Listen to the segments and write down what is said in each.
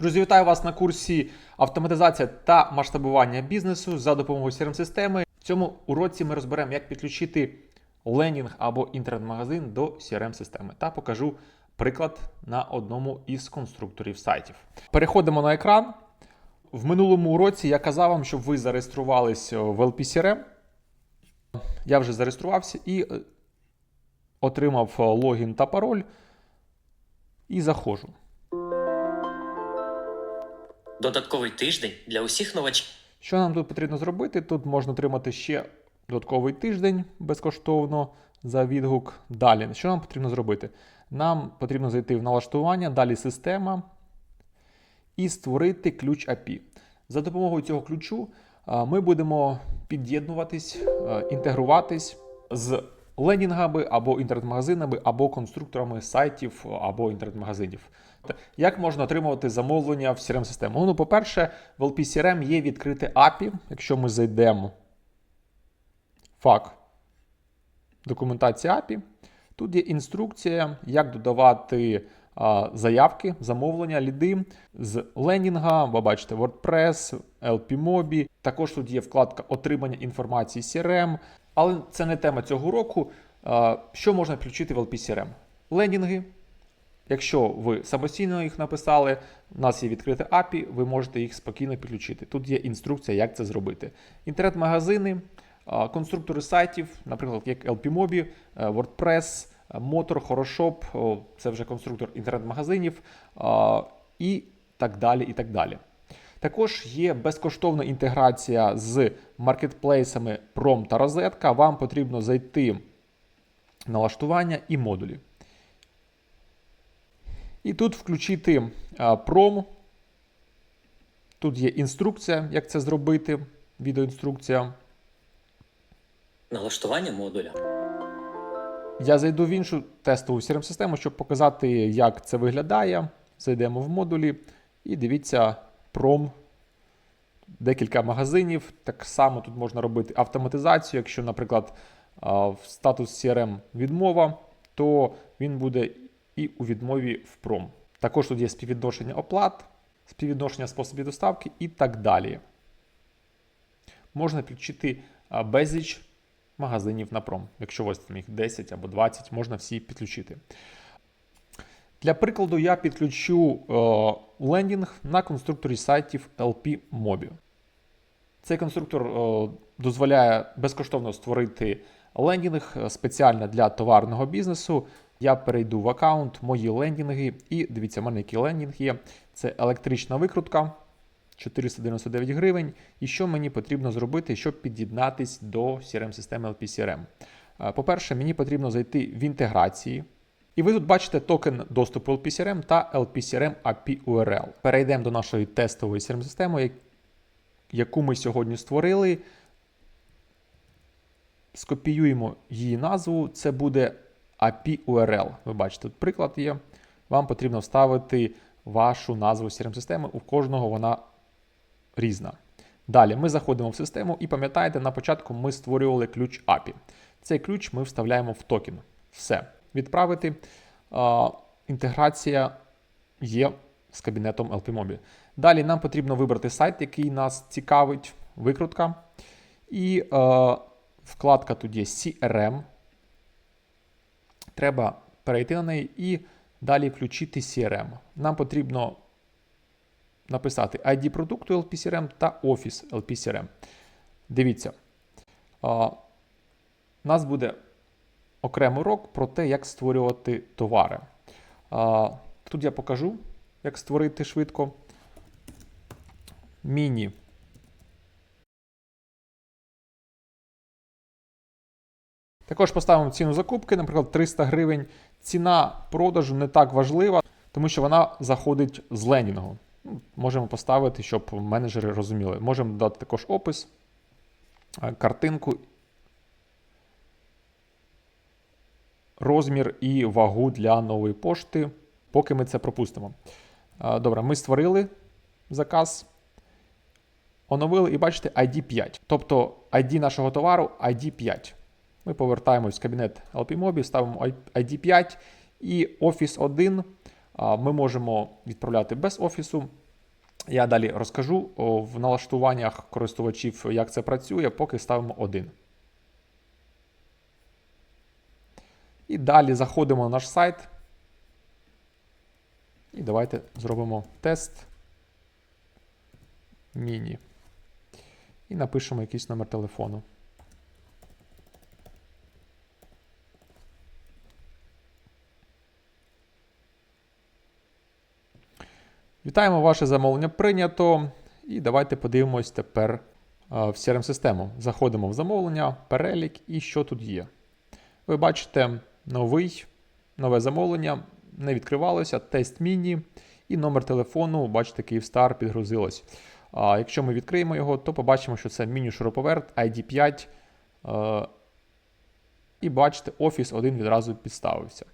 Друзі, вітаю вас на курсі автоматизація та масштабування бізнесу за допомогою crm системи В цьому уроці ми розберемо, як підключити ленінг або інтернет-магазин до crm системи та покажу приклад на одному із конструкторів сайтів. Переходимо на екран. В минулому уроці я казав вам, щоб ви зареєструвались в LPCRM. Я вже зареєструвався і е, отримав логін та пароль. І заходжу. Додатковий тиждень для усіх новачків. Що нам тут потрібно зробити? Тут можна отримати ще додатковий тиждень безкоштовно за відгук. Далі, що нам потрібно зробити? Нам потрібно зайти в налаштування, далі система і створити ключ API. За допомогою цього ключу ми будемо під'єднуватись, інтегруватись з ленінгами або інтернет-магазинами, або конструкторами сайтів або інтернет-магазинів. Як можна отримувати замовлення в crm систему Ну, по-перше, в LP-CRM є відкрите API. Якщо ми зайдемо фак документація API, тут є інструкція, як додавати а, заявки, замовлення, ліди з ленінга, ви бачите WordPress, LP-Mobi. Також тут є вкладка отримання інформації CRM. Але це не тема цього року. А, Що можна включити в LP-CRM? Ленінги. Якщо ви самостійно їх написали, у нас є відкрите API, ви можете їх спокійно підключити. Тут є інструкція, як це зробити. Інтернет-магазини, конструктори сайтів, наприклад, як LP-Mobi, е, WordPress, е, Motor, Хорошоп, це вже конструктор інтернет-магазинів і так далі. і так далі. Також є безкоштовна інтеграція з маркетплейсами Prom та Розетка. Вам потрібно зайти налаштування і модулі. І тут включити пром. Тут є інструкція, як це зробити. Відеоінструкція. Налаштування модуля. Я зайду в іншу тестову crm систему щоб показати, як це виглядає. Зайдемо в модулі і дивіться пром. Декілька магазинів. Так само тут можна робити автоматизацію. Якщо, наприклад, в статус CRM відмова, то він буде і у відмові в пром. Також тут є співвідношення оплат, співвідношення способів доставки і так далі. Можна підключити безліч магазинів на пром. Якщо вас там їх 10 або 20, можна всі підключити. Для прикладу, я підключу е, лендінг на конструкторі сайтів LP Mobi. Цей конструктор е, дозволяє безкоштовно створити лендінг е, спеціально для товарного бізнесу. Я перейду в аккаунт, мої лендінги, і дивіться, в мене який лендінг є. Це електрична викрутка 499 гривень. І що мені потрібно зробити, щоб під'єднатись до CRM-системи LPCRM? Е, По-перше, мені потрібно зайти в інтеграції. І ви тут бачите токен доступу LPCRM та LPCRM API URL. Перейдемо до нашої тестової CRM-системи, яку ми сьогодні створили. Скопіюємо її назву. Це буде API URL. Ви бачите, тут приклад є. Вам потрібно вставити вашу назву CRM-системи. У кожного вона різна. Далі ми заходимо в систему і пам'ятаєте, на початку ми створювали ключ API. Цей ключ ми вставляємо в токен. Все. Відправити. А, інтеграція є з кабінетом LPMobi. Далі нам потрібно вибрати сайт, який нас цікавить, викрутка. І е, вкладка тут є CRM. Треба перейти на неї і далі включити CRM. Нам потрібно написати ID продукту LPCRM та Office LPCRM. Дивіться, у нас буде окремий урок про те, як створювати товари. Тут я покажу, як створити швидко. Міні. Також поставимо ціну закупки, наприклад, 300 гривень. Ціна продажу не так важлива, тому що вона заходить з ленінгу. Ну, Можемо поставити, щоб менеджери розуміли. Можемо додати також опис, е, картинку, розмір і вагу для нової пошти, поки ми це пропустимо. Е, Добре, ми створили заказ, оновили і бачите ID 5. Тобто ID нашого товару ID 5. Ми повертаємось в кабінет LPMobi, ставимо ID 5 і Office 1 ми можемо відправляти без офісу. Я далі розкажу в налаштуваннях користувачів, як це працює, поки ставимо один. І далі заходимо на наш сайт. І давайте зробимо тест міні. І напишемо якийсь номер телефону. Вітаємо, ваше замовлення прийнято. І давайте подивимось тепер в CRM-систему. Заходимо в замовлення, перелік і що тут є. Ви бачите новий, нове замовлення, не відкривалося, тест міні і номер телефону, бачите, Київстар підгрузилось. А якщо ми відкриємо його, то побачимо, що це міні-шуруповерт ID5. е, І бачите, офіс один відразу підставився.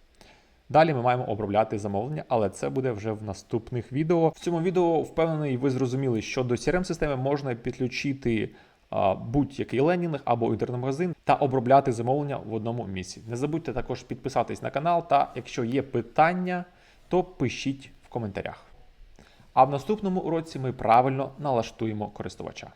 Далі ми маємо обробляти замовлення, але це буде вже в наступних відео. В цьому відео впевнений, ви зрозуміли, що до CRM-системи можна підключити будь-який ленінг або інтернет-магазин та обробляти замовлення в одному місці. Не забудьте також підписатись на канал, та якщо є питання, то пишіть в коментарях. А в наступному уроці ми правильно налаштуємо користувача.